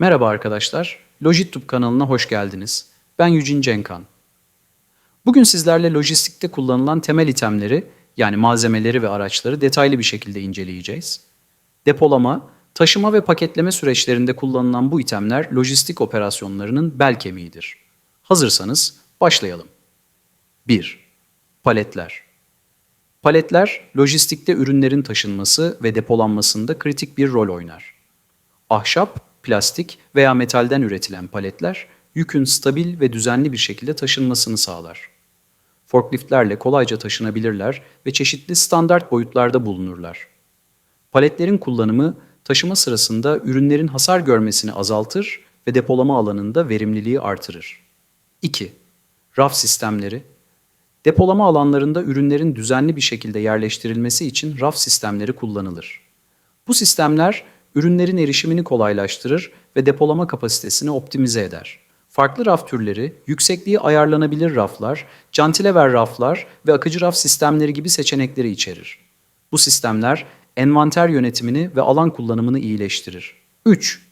Merhaba arkadaşlar, Logitube kanalına hoş geldiniz. Ben Yücin Cenkan. Bugün sizlerle lojistikte kullanılan temel itemleri, yani malzemeleri ve araçları detaylı bir şekilde inceleyeceğiz. Depolama, taşıma ve paketleme süreçlerinde kullanılan bu itemler lojistik operasyonlarının bel kemiğidir. Hazırsanız başlayalım. 1. Paletler. Paletler, lojistikte ürünlerin taşınması ve depolanmasında kritik bir rol oynar. Ahşap, plastik veya metalden üretilen paletler yükün stabil ve düzenli bir şekilde taşınmasını sağlar. Forkliftlerle kolayca taşınabilirler ve çeşitli standart boyutlarda bulunurlar. Paletlerin kullanımı taşıma sırasında ürünlerin hasar görmesini azaltır ve depolama alanında verimliliği artırır. 2. Raf sistemleri Depolama alanlarında ürünlerin düzenli bir şekilde yerleştirilmesi için raf sistemleri kullanılır. Bu sistemler ürünlerin erişimini kolaylaştırır ve depolama kapasitesini optimize eder. Farklı raf türleri, yüksekliği ayarlanabilir raflar, cantilever raflar ve akıcı raf sistemleri gibi seçenekleri içerir. Bu sistemler envanter yönetimini ve alan kullanımını iyileştirir. 3.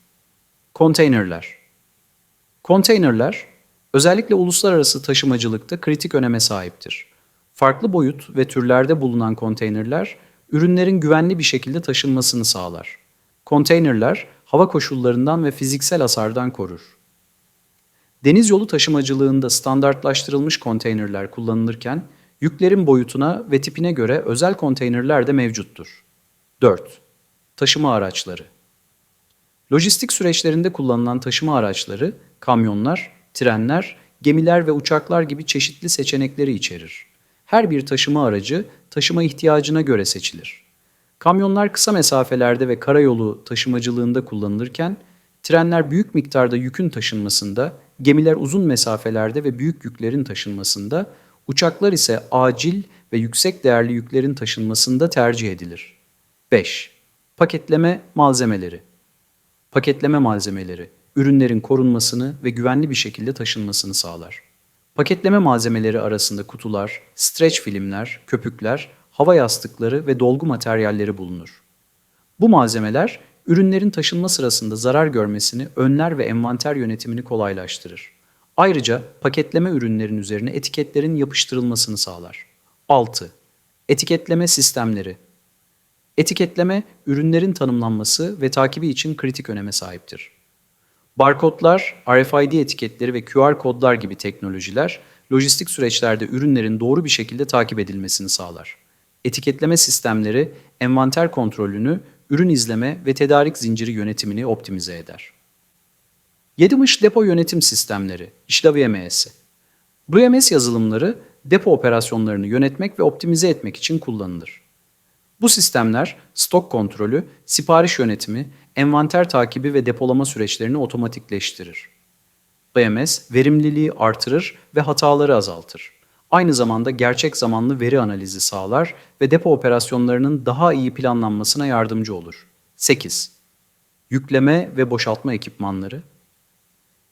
Konteynerler Konteynerler, özellikle uluslararası taşımacılıkta kritik öneme sahiptir. Farklı boyut ve türlerde bulunan konteynerler, ürünlerin güvenli bir şekilde taşınmasını sağlar. Konteynerler, hava koşullarından ve fiziksel hasardan korur. Deniz yolu taşımacılığında standartlaştırılmış konteynerler kullanılırken, yüklerin boyutuna ve tipine göre özel konteynerler de mevcuttur. 4. Taşıma araçları Lojistik süreçlerinde kullanılan taşıma araçları, kamyonlar, trenler, gemiler ve uçaklar gibi çeşitli seçenekleri içerir. Her bir taşıma aracı taşıma ihtiyacına göre seçilir. Kamyonlar kısa mesafelerde ve karayolu taşımacılığında kullanılırken, trenler büyük miktarda yükün taşınmasında, gemiler uzun mesafelerde ve büyük yüklerin taşınmasında, uçaklar ise acil ve yüksek değerli yüklerin taşınmasında tercih edilir. 5. Paketleme malzemeleri Paketleme malzemeleri, ürünlerin korunmasını ve güvenli bir şekilde taşınmasını sağlar. Paketleme malzemeleri arasında kutular, streç filmler, köpükler, hava yastıkları ve dolgu materyalleri bulunur. Bu malzemeler ürünlerin taşınma sırasında zarar görmesini önler ve envanter yönetimini kolaylaştırır. Ayrıca paketleme ürünlerin üzerine etiketlerin yapıştırılmasını sağlar. 6. Etiketleme sistemleri Etiketleme, ürünlerin tanımlanması ve takibi için kritik öneme sahiptir. Barkodlar, RFID etiketleri ve QR kodlar gibi teknolojiler, lojistik süreçlerde ürünlerin doğru bir şekilde takip edilmesini sağlar. Etiketleme sistemleri, envanter kontrolünü, ürün izleme ve tedarik zinciri yönetimini optimize eder. 7mış depo yönetim sistemleri, işlev YMS. Bu YMS yazılımları depo operasyonlarını yönetmek ve optimize etmek için kullanılır. Bu sistemler stok kontrolü, sipariş yönetimi, envanter takibi ve depolama süreçlerini otomatikleştirir. BMS verimliliği artırır ve hataları azaltır. Aynı zamanda gerçek zamanlı veri analizi sağlar ve depo operasyonlarının daha iyi planlanmasına yardımcı olur. 8. Yükleme ve boşaltma ekipmanları.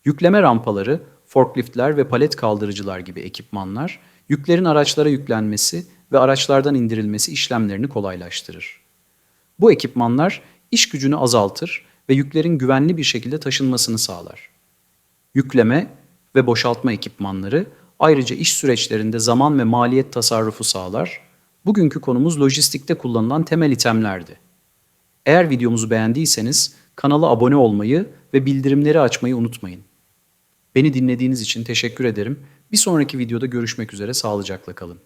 Yükleme rampaları, forkliftler ve palet kaldırıcılar gibi ekipmanlar, yüklerin araçlara yüklenmesi ve araçlardan indirilmesi işlemlerini kolaylaştırır. Bu ekipmanlar iş gücünü azaltır ve yüklerin güvenli bir şekilde taşınmasını sağlar. Yükleme ve boşaltma ekipmanları ayrıca iş süreçlerinde zaman ve maliyet tasarrufu sağlar. Bugünkü konumuz lojistikte kullanılan temel itemlerdi. Eğer videomuzu beğendiyseniz kanala abone olmayı ve bildirimleri açmayı unutmayın. Beni dinlediğiniz için teşekkür ederim. Bir sonraki videoda görüşmek üzere sağlıcakla kalın.